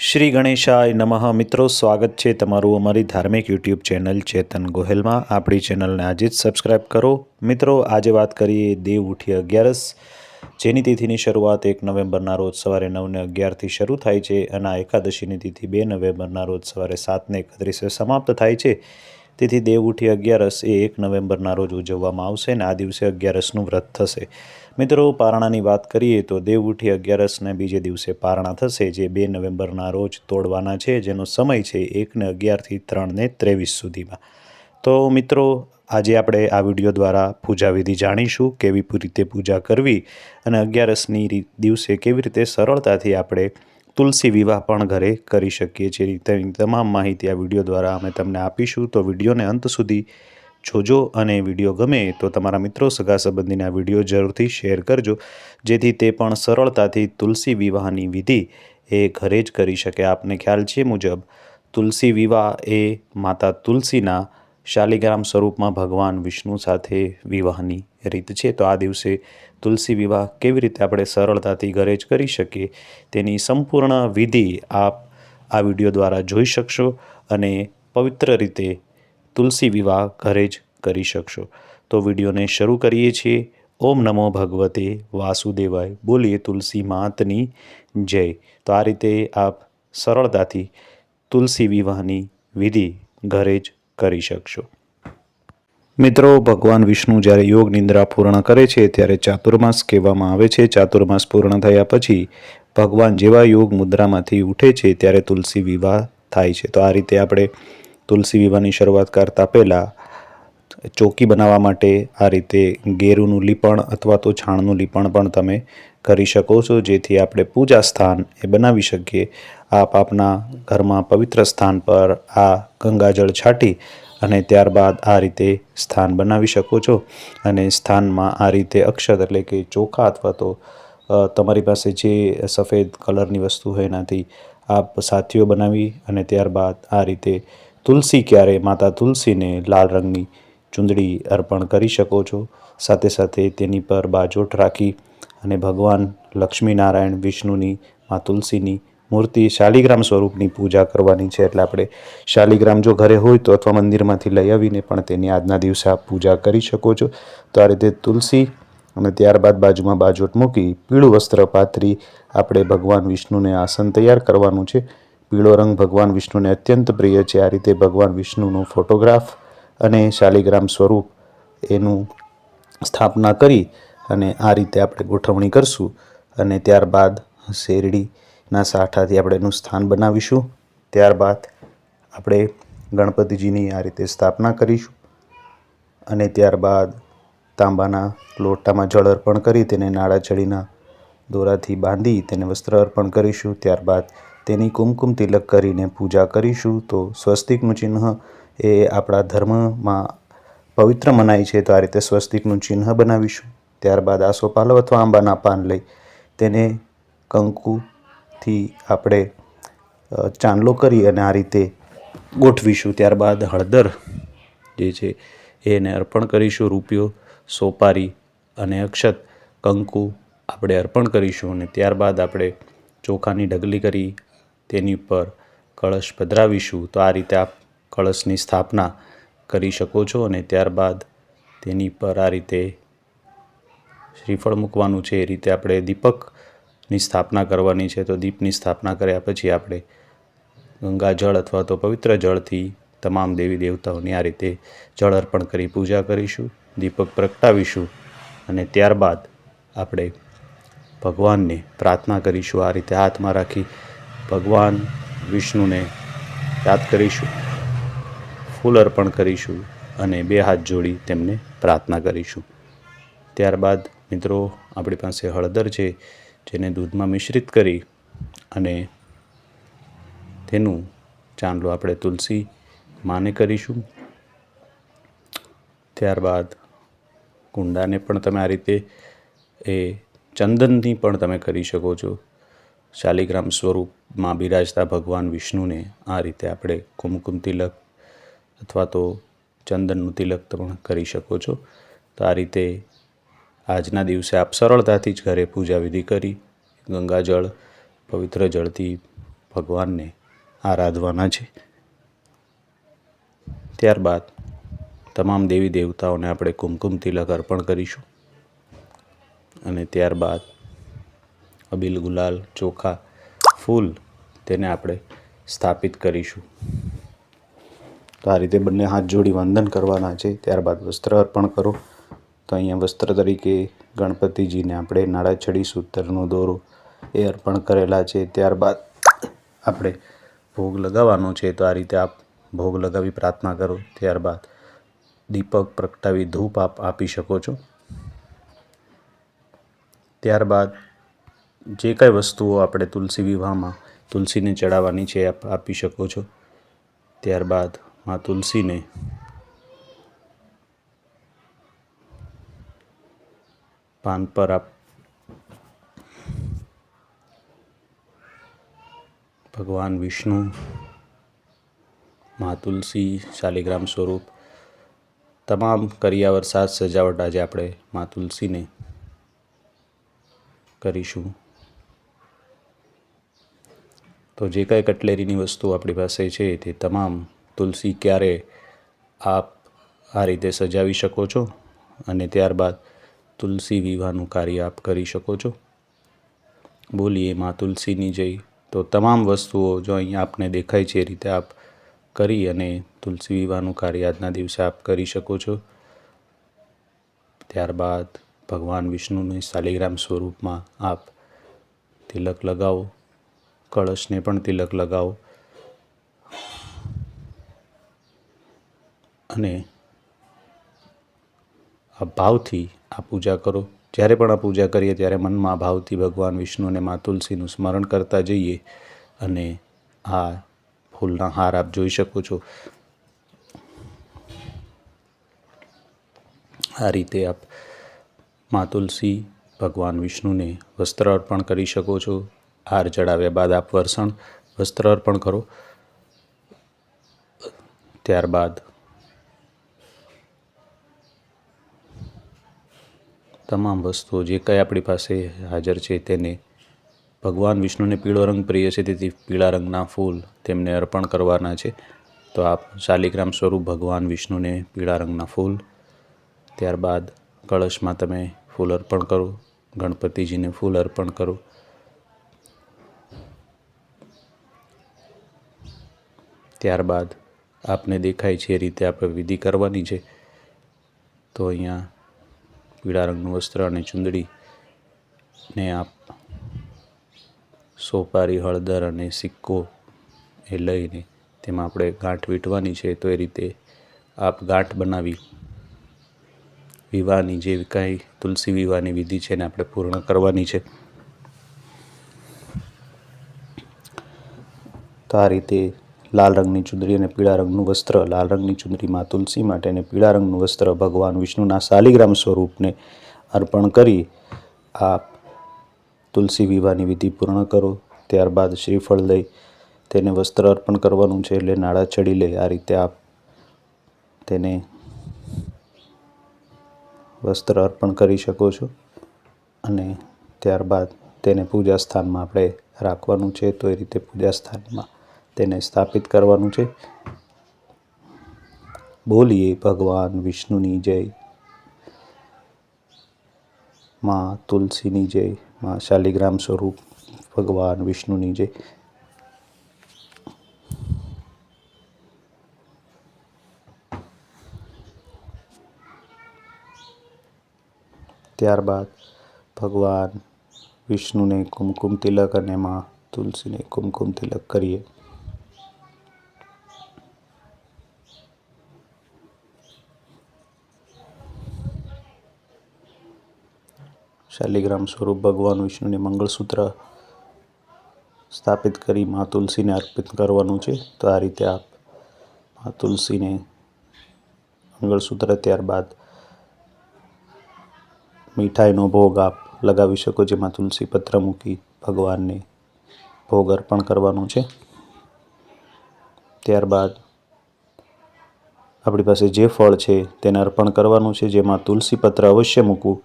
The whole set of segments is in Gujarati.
શ્રી ગણેશાય નમઃ. મિત્રો, સ્વાગત છે તમારું અમારી ધાર્મિક યુટ્યુબ ચેનલ ચેતન ગોહેલમાં. આપણી ચેનલને આજે જ સબસ્ક્રાઈબ કરો. મિત્રો, આજે વાત કરીએ દેવ ઉઠી અગિયારસ. જેની તિથિની શરૂઆત એક નવેમ્બરના રોજ સવારે નવને અગિયારથી શરૂ થાય છે અને આ એકાદશીની તિથિ બે નવેમ્બરના રોજ સવારે સાતને એકત્રીસે સમાપ્ત થાય છે. તેથી દેવ ઉઠી અગિયારસ એ એક નવેમ્બરના રોજ ઉજવવામાં આવશે અને આ દિવસે અગિયારસનું વ્રત થશે. મિત્રો, પારણાની વાત કરીએ તો દેવ ઉઠી અગિયારસને બીજે દિવસે પારણા થશે, જે બે નવેમ્બરના રોજ તોડવાના છે, જેનો સમય છે એકને અગિયારથી ત્રણને ત્રેવીસ સુધીમાં. તો મિત્રો, આજે આપણે આ વીડિયો દ્વારા પૂજા વિધિ જાણીશું, કેવી રીતે પૂજા કરવી અને અગિયારસની દિવસે કેવી રીતે સરળતાથી આપણે તુલસી વિવાહ પણ ઘરે કરી શકીએ છીએ. તેની તમામ માહિતી આ વીડિયો દ્વારા અમે તમને આપીશું. તો વિડીયોને અંત સુધી જોજો અને વીડિયો ગમે તો તમારા મિત્રો, સગા સંબંધીને આ વીડિયો જરૂરથી શેર કરજો. જેથી તે પણ સરળતાથી તુલસી વિવાહની વિધિ એ ઘરે જ કરી શકે. આપને ખ્યાલ છે મુજબ, તુલસી વિવાહ એ માતા તુલસીના શાલિગ્રામ સ્વરૂપમાં ભગવાન વિષ્ણુ સાથે વિવાહની રીત છે. તો આ દિવસે તુલસી વિવાહ કેવી રીતે આપણે સરળતાથી ઘરે જ કરી શકીએ તેની સંપૂર્ણ વિધિ આપ આ વીડિયો દ્વારા જોઈ શકશો અને પવિત્ર રીતે તુલસી વિવાહ ઘરે જ કરી શકશો. તો વિડીયોને શરૂ કરીએ છીએ. ઓમ નમો ભગવતે વાસુદેવાય. બોલીએ તુલસી માતની જય. તો આ રીતે આપ સરળતાથી તુલસી વિવાહની વિધિ ઘરે જ કરી શકશો. મિત્રો, ભગવાન વિષ્ણુ જ્યારે યોગ નિંદ્રા પૂર્ણ કરે છે, ત્યારે ચાતુર્માસ કહેવામાં આવે છે. ચાતુર્માસ પૂર્ણ થયા પછી ભગવાન જેવા યોગ મુદ્રામાંથી ઉઠે છે, ત્યારે તુલસી વિવાહ થાય છે. તો આ રીતે આપણે તુલસી વિવાહની શરૂઆત કરતા પહેલાં ચોકી બનાવવા માટે આ રીતે ગેરુનું લીપણ અથવા તો છાણનું લીપણ પણ તમે કરી શકો છો, જેથી આપણે પૂજા સ્થાન એ બનાવી શકીએ. આપ આપના ઘરમાં પવિત્ર સ્થાન પર આ ગંગાજળ છાંટી અને ત્યારબાદ આ રીતે સ્થાન બનાવી શકો છો. અને સ્થાનમાં આ રીતે અક્ષત એટલે કે ચોખા અથવા તો તમારી પાસે જે સફેદ કલરની વસ્તુ હોય એનાથી આપ સાથીઓ બનાવી અને ત્યારબાદ આ રીતે તુલસી ક્યારે, માતા તુલસીને લાલ રંગની ચૂંદડી અર્પણ કરી શકો છો. સાથે સાથે તેની પર બાજોટ રાખી અને ભગવાન લક્ષ્મીનારાયણ વિષ્ણુની, મા તુલસીની મૂર્તિ શાલિગ્રામ સ્વરૂપની પૂજા કરવાની છે. એટલે આપણે શાલિગ્રામ જો ઘરે હોય તો અથવા મંદિરમાંથી લઈ આવીને પણ તેની આજના દિવસે આપ પૂજા કરી શકો છો. તો આ રીતે તુલસી અને ત્યારબાદ બાજુમાં બાજોટ મૂકી પીળું વસ્ત્ર પાથરી આપણે ભગવાન વિષ્ણુને આસન તૈયાર કરવાનું છે. પીળો રંગ ભગવાન વિષ્ણુને અત્યંત પ્રિય છે. આ રીતે ભગવાન વિષ્ણુનો ફોટોગ્રાફ અને શાલિગ્રામ સ્વરૂપ એનું સ્થાપના કરી અને આ રીતે આપણે ગોઠવણી કરશું અને ત્યારબાદ શેરડીના સાઠાથી આપણે એનું સ્થાન બનાવીશું. ત્યારબાદ આપણે ગણપતિજીની આ રીતે સ્થાપના કરીશું અને ત્યારબાદ તાંબાના લોટામાં જળ અર્પણ કરી, તેને નાળાચડીના દોરાથી બાંધી, તેને વસ્ત્ર અર્પણ કરીશું. ત્યારબાદ તેની કુમકુમ તિલક કરીને પૂજા કરીશું. તો સ્વસ્તિકનું ચિહ્ન એ આપણા ધર્મમાં પવિત્ર મનાય છે, તો આ રીતે સ્વસ્તિકનું ચિહ્ન બનાવીશું. ત્યારબાદ આસોપાલવ અથવા આંબાના પાન લઈ તેને કંકુથી આપણે ચાંદલો કરી અને આ રીતે ગોઠવીશું. ત્યારબાદ હળદર જે છે એને અર્પણ કરીશું, રૂપિયો, સોપારી અને અક્ષત કંકુ આપણે અર્પણ કરીશું અને ત્યારબાદ આપણે ચોખાની ઢગલી કરી તેની ઉપર કળશ પધરાવીશું. તો આ રીતે આપ કળશની સ્થાપના કરી શકો છો અને ત્યારબાદ તેની પર આ રીતે શ્રીફળ મૂકવાનું છે, એ રીતે આપણે દીપકની સ્થાપના કરવાની છે. તો દીપની સ્થાપના કર્યા પછી આપણે ગંગા જળ અથવા તો પવિત્ર જળથી તમામ દેવી દેવતાઓની આ રીતે જળ અર્પણ કરી પૂજા કરીશું, દીપક પ્રગટાવીશું અને ત્યારબાદ આપણે ભગવાનને પ્રાર્થના કરીશું. આ રીતે હાથમાં રાખી ભગવાન વિષ્ણુને યાદ કરીશું. ફૂલ અર્પણ કરીશું અને બે હાથ જોડી તેમને પ્રાર્થના કરીશું. ત્યારબાદ મિત્રો, આપણી પાસે હળદર છે, જેને દૂધમાં મિશ્રિત કરી અને તેનું ચાંદલો આપણે તુલસી માને કરીશું. ત્યારબાદ કુંડાને પણ તમે આ રીતે, એ ચંદનથી પણ તમે કરી શકો છો. શાલિગ્રામ સ્વરૂપમાં બિરાજતા ભગવાન વિષ્ણુને આ રીતે આપણે કુમકુમ તિલક અથવા તો ચંદનનું તિલક પણ કરી શકો છો. તો આ રીતે આજના દિવસે આપ સરળતાથી જ ઘરે પૂજા વિધિ કરી ગંગાજળ પવિત્ર જળથી ભગવાનને આરાધવાના છે. ત્યારબાદ તમામ દેવી દેવતાઓને આપણે કુમકુમ તિલક અર્પણ કરીશું. અને ત્યારબાદ અબીલ ગુલાલ ચોખા ફૂલ તેને આપણે સ્થાપિત કરીશું. તો આ રીતે બંને હાથ જોડી વંદન કરવાના છે. ત્યારબાદ વસ્ત્ર અર્પણ કરો. તો અહીંયા વસ્ત્ર તરીકે ગણપતિજીને આપણે નાળાછડી સૂતરનો દોરો એ અર્પણ કરેલા છે. ત્યારબાદ આપણે ભોગ લગાવવાનો છે. તો આ રીતે આપ ભોગ લગાવી પ્રાર્થના કરો. ત્યારબાદ દીપક પ્રગટાવી ધૂપ આપ આપી શકો છો. ત્યારબાદ જે કાંઈ વસ્તુઓ આપણે તુલસી વિવાહમાં તુલસીને ચડાવવાની છે, આપ આપી શકો છો. ત્યારબાદ માં તુલસીને. પાન પર આપ ભગવાન વિષ્ણુ, મા તુલસી, શાલિગ્રામ સ્વરૂપ, તમામ કરિયાવર સાજ સજાવટ આજે આપણે મા તુલસીને કરીશું. તો જે કાંઈ કટલેરીની વસ્તુ આપણી પાસે છે તે તમામ તુલસી ક્યારે આપ આ રીતે સજાવી શકો છો? અને ત્યારબાદ તુલસી વિવાહનું કાર્ય આપ કરી શકો છો? બોલીએ માં તુલસીની જઈ તો તમામ વસ્તુઓ જો અહીંયા આપને દેખાય છે એ રીતે આપ કરી અને તુલસી વિવાહનું કાર્ય આજના દિવસે આપ કરી શકો છો. ત્યારબાદ ભગવાન વિષ્ણુને શાલિગ્રામ સ્વરૂપમાં આપ તિલક લગાવો. કળશને પણ તિલક લગાવો. અને આ ભાવથી આ પૂજા કરો. જ્યારે પણ આ પૂજા કરીએ, ત્યારે મનમાં ભાવથી ભગવાન વિષ્ણુ અને મા તુલસીનું સ્મરણ કરતા જઈએ અને આ ફૂલના હાર આપ જોઈ શકો છો. આ રીતે આપ મા તુલસી ભગવાન વિષ્ણુને વસ્ત્ર અર્પણ કરી શકો છો. હાર ચડાવ્યા બાદ આપ વરસણ વસ્ત્ર અર્પણ કરો. ત્યારબાદ તમામ વસ્તુઓ જે કંઈ આપણી પાસે હાજર છે તેને ભગવાન વિષ્ણુને પીળો રંગ પ્રિય છે, તેથી પીળા રંગના ફૂલ તેમને અર્પણ કરવાના છે. તો આપ શાલિગ્રામ સ્વરૂપ ભગવાન વિષ્ણુને પીળા રંગના ફૂલ, ત્યારબાદ કળશમાં તમે ફૂલ અર્પણ કરો, ગણપતિજીને ફૂલ અર્પણ કરો. ત્યારબાદ આપને દેખાય છે એ રીતે આપણે વિધિ કરવાની છે. તો અહીંયા પીળા રંગનું વસ્ત્ર અને ચુંદડીને આપ સોપારી, હળદર અને સિક્કો એ લઈને તેમાં આપણે ગાંઠ વીંટવાની છે તો એ રીતે આપ ગાંઠ બનાવી વિવાહની જે કાંઈ તુલસી વિવાહની વિધિ છે એને આપણે પૂર્ણ કરવાની છે. તો આ રીતે લાલ રંગની ચુંદડી અને પીળા રંગનું વસ્ત્ર, લાલ રંગની ચુંદડીમાં તુલસી માટે અને પીળા રંગનું વસ્ત્ર ભગવાન વિષ્ણુના શાલિગ્રામ સ્વરૂપને અર્પણ કરી આપ તુલસી વિવાહની વિધિ પૂર્ણ કરો. ત્યારબાદ શ્રીફળ લઈ તેને વસ્ત્ર અર્પણ કરવાનું છે એટલે નાળા ચડી લે. આ રીતે આપ તેને વસ્ત્ર અર્પણ કરી શકો છો. અને ત્યારબાદ તેને પૂજા સ્થાનમાં આપણે રાખવાનું છે. તો એ રીતે પૂજા સ્થાનમાં તેને સ્થાપિત કરવાનું છે. બોલીએ ભગવાન વિષ્ણુની જય. માં તુલસીની જય. માં શાલિગ્રામ સ્વરૂપ ભગવાન વિષ્ણુની જય. ત્યારબાદ ભગવાન વિષ્ણુને કુમકુમ તિલક અને માં તુલસીને કુમકુમ તિલક કરીએ. શાલિગ્રામ સ્વરૂપ ભગવાન વિષ્ણુને મંગળસૂત્ર સ્થાપિત કરી મા તુલસીને અર્પિત કરવાનું છે, તો આ રીતે આપ મા તુલસીને મંગળસૂત્ર ત્યારબાદ મીઠાઈનો ભોગ આપ લગાવી શકો જેમાં તુલસી પત્ર મૂકી ભગવાનને ભોગ અર્પણ કરવાનું છે. ત્યારબાદ આપણી પાસે જે ફળ છે તેને અર્પણ કરવાનું છે, જેમાં તુલસી પત્ર અવશ્ય મૂકવું.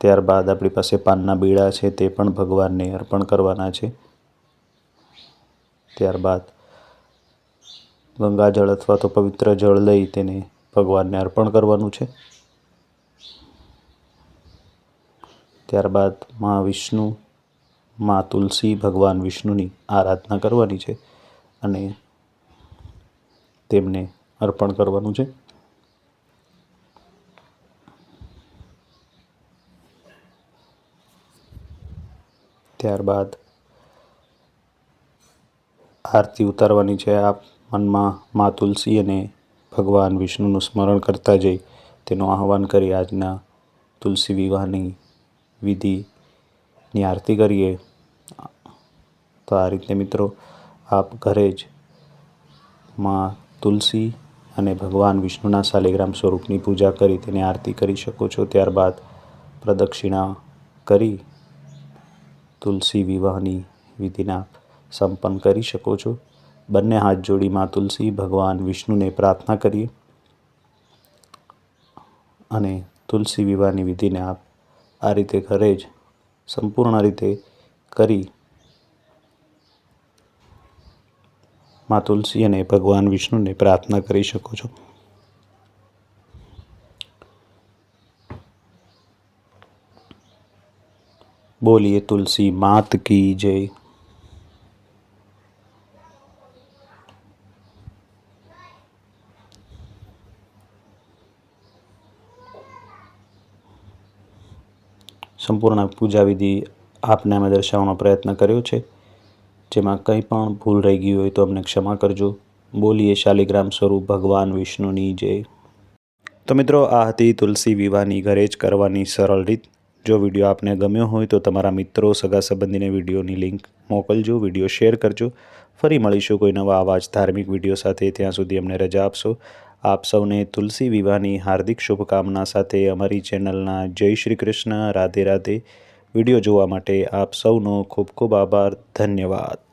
ત્યારબાદ આપણી પાસે પાનના બીડા છે, તે પણ ભગવાનને અર્પણ કરવાના છે. ત્યારબાદ ગંગાજળ અથવા તો પવિત્ર જળ લઈ તેને ભગવાનને અર્પણ કરવાનું છે. ત્યારબાદ મા વિષ્ણુ, મા તુલસી ભગવાન વિષ્ણુની આરાધના કરવાની છે અને તેમને અર્પણ કરવાનું છે. ત્યારબાદ આરતી ઉતારવાની છે. આપ મનમાં મા તુલસી અને ભગવાન વિષ્ણુનું સ્મરણ કરતા જઈ તેનું આહવાન કરી આજના તુલસી વિવાહની વિધિની આરતી કરીએ. તો આ રીતે મિત્રો આપ ઘરે જ મા તુલસી અને ભગવાન વિષ્ણુના શાલિગ્રામ સ્વરૂપની પૂજા કરી તેની આરતી કરી શકો છો. ત્યારબાદ પ્રદક્ષિણા કરી તુલસી વિવાહની વિધિના સંપન્ન કરી શકો છો. બંને હાથ જોડી માં તુલસી, ભગવાન વિષ્ણુને પ્રાર્થના કરીએ. અને તુલસી વિવાહની વિધિને આપ આ રીતે ઘરે જ સંપૂર્ણ રીતે કરી માં તુલસી અને ભગવાન વિષ્ણુને પ્રાર્થના કરી શકો છો. બોલીએ તુલસી, માત કી જય. સંપૂર્ણ પૂજા વિધિ આપને અમે દર્શાવવાનો પ્રયત્ન કર્યો છે. જેમાં કંઈ પણ ભૂલ રહી ગઈ હોય તો અમને ક્ષમા કરજો. બોલીએ શાલિગ્રામ સ્વરૂપ, ભગવાન વિષ્ણુની જય. તો મિત્રો, આ હતી તુલસી વિવાહની ઘરે જ કરવાની સરળ રીત. જો વીડિયો આપને ગમ્યો હોય તો તમારા મિત્રો, સગા સંબંધીને વિડીયોની લિંક મોકલજો, વીડિયો શેર કરજો. ફરી મળીશું કોઈ નવા આવા ધાર્મિક વીડિયો સાથે. ત્યાં સુધી અમને રજા આપશો. આપ સૌને તુલસી વિવાહની હાર્દિક શુભકામના સાથે અમારી ચેનલના જય શ્રી કૃષ્ણ, રાધે રાધે. વીડિયો જોવા માટે આપ સૌનો ખૂબ ખૂબ આભાર. ધન્યવાદ.